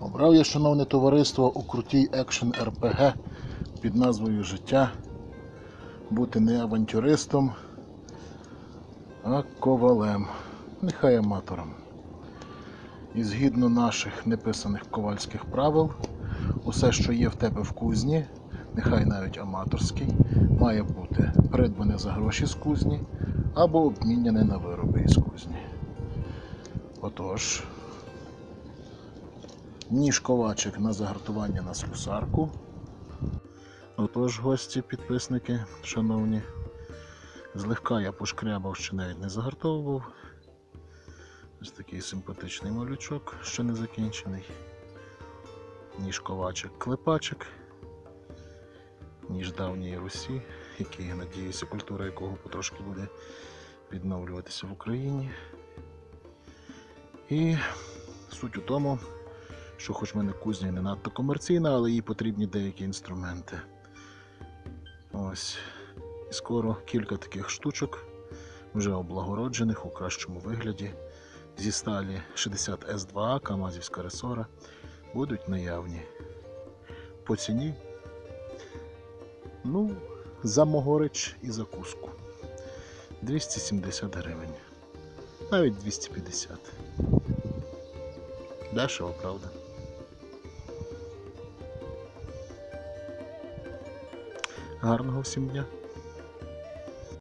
Обрав я, шановне товариство, у крутій екшен РПГ під назвою Життя бути не авантюристом, а ковалем. Нехай аматором. І згідно наших неписаних ковальських правил, усе, що є в тебе в кузні, нехай навіть аматорський, має бути придбане за гроші з кузні або обміняне на вироби із кузні. Отож, ніж ковачик на загартування на слюсарку. Отож, гості, підписники, шановні, злегка я пошкрябав, ще навіть не загартовував. Ось такий симпатичний малючок, ще не закінчений. Ніж ковачик клепачик, ніж давньої Русі, який, я надіюся, культура якого потрошки буде відновлюватися в Україні. І суть у тому, що хоч в мене кузня не надто комерційна, але їй потрібні деякі інструменти. Ось. І скоро кілька таких штучок, вже облагороджених у кращому вигляді, зі сталі 60 С2А, Камазівська ресора, будуть наявні. По ціні. Ну, за могорич і закуску. 270 гривень. Навіть 250. Дешево, правда? Гарного всім дня!